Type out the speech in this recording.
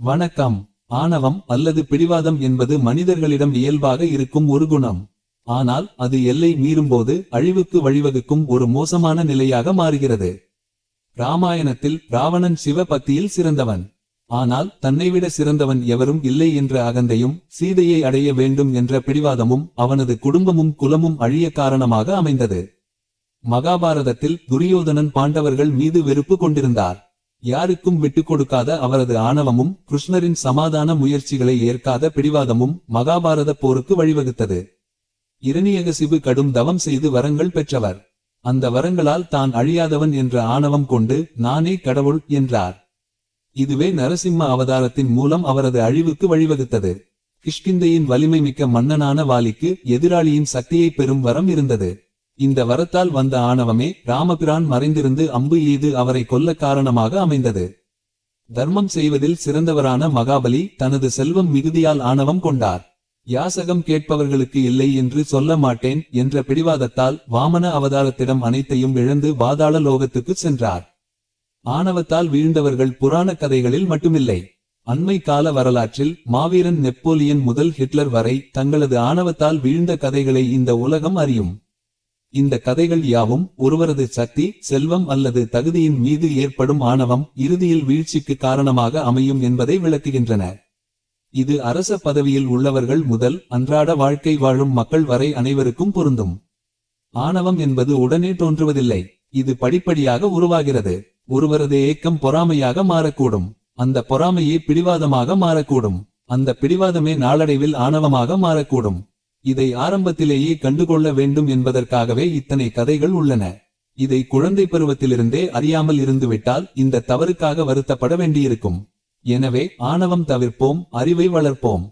வணக்கம். ஆணவம் அல்லது பிடிவாதம் என்பது மனிதர்களிடம் இயல்பாக இருக்கும் ஒரு குணம். ஆனால் அது எல்லை மீறும்போது அழிவுக்கு வழிவகுக்கும் ஒரு மோசமான நிலையாக மாறுகிறது. ராமாயணத்தில் ராவணன் சிவ பக்தியில் சிறந்தவன். ஆனால் தன்னைவிட சிறந்தவன் எவரும் இல்லை என்ற அகந்தையும் சீதையை அடைய வேண்டும் என்ற பிடிவாதமும் அவனது குடும்பமும் குலமும் அழிய காரணமாக அமைந்தது. மகாபாரதத்தில் துரியோதனன் பாண்டவர்கள் மீது வெறுப்பு கொண்டிருந்தார். யாருக்கும் விட்டுக் கொடுக்காத அவரது ஆணவமும் கிருஷ்ணரின் சமாதான முயற்சிகளை ஏற்காத பிடிவாதமும் மகாபாரத போருக்கு வழிவகுத்தது. இரணியகசிபு கடும் தவம் செய்து வரங்கள் பெற்றவர். அந்த வரங்களால் தான் அழியாதவன் என்ற ஆணவம் கொண்டு நானே கடவுள் என்றார். இதுவே நரசிம்ம அவதாரத்தின் மூலம் அவரது அழிவுக்கு வழிவகுத்தது. கிஷ்கிந்தையின் வலிமை மிக்க மன்னனான வாலிக்கு எதிராளியின் சக்தியை பெறும் வரம் இருந்தது. இந்த வரத்தால் வந்த ஆணவமே ராமபிரான் மறைந்திருந்து அம்பு எய்து அவரை கொல்ல காரணமாக அமைந்தது. தர்மம் செய்வதில் சிறந்தவரான மகாபலி தனது செல்வம் மிகுதியால் ஆணவம் கொண்டார். யாசகம் கேட்பவர்களுக்கு இல்லை என்று சொல்ல மாட்டேன் என்ற பிடிவாதத்தால் வாமன அவதாரத்திடம் அனைத்தையும் இழந்து பாதாள லோகத்துக்கு சென்றார். ஆணவத்தால் வீழ்ந்தவர்கள் புராண கதைகளில் மட்டுமில்லை. அண்மை கால வரலாற்றில் மாவீரன் நெப்போலியன் முதல் ஹிட்லர் வரை தங்களது ஆணவத்தால் வீழ்ந்த கதைகளை இந்த உலகம் அறியும். இந்த கதைகள் யாவும் ஒருவரது சக்தி செல்வம் அல்லது தகுதியின் மீது ஏற்படும் ஆணவம் இறுதியில் வீழ்ச்சிக்கு காரணமாக அமையும் என்பதை விளக்குகின்றன. இது அரச பதவியில் உள்ளவர்கள் முதல் அன்றாட வாழ்க்கை வாழும் மக்கள் வரை அனைவருக்கும் பொருந்தும். ஆணவம் என்பது உடனே தோன்றுவதில்லை. இது படிப்படியாக உருவாகிறது. ஒருவரது ஏக்கம் பொறாமையாக மாறக்கூடும். அந்த பொறாமையே பிடிவாதமாக மாறக்கூடும். அந்த பிடிவாதமே நாளடைவில் ஆணவமாக மாறக்கூடும். இதை ஆரம்பத்திலேயே கண்டுகொள்ள வேண்டும் என்பதற்காகவே இத்தனை கதைகள் உள்ளன. இதை குழந்தை பருவத்திலிருந்தே அறியாமல் இருந்துவிட்டால் இந்த தவறுக்காக வருத்தப்பட வேண்டியிருக்கும். எனவே ஆணவம் தவிர்ப்போம் அறிவை வளர்ப்போம்.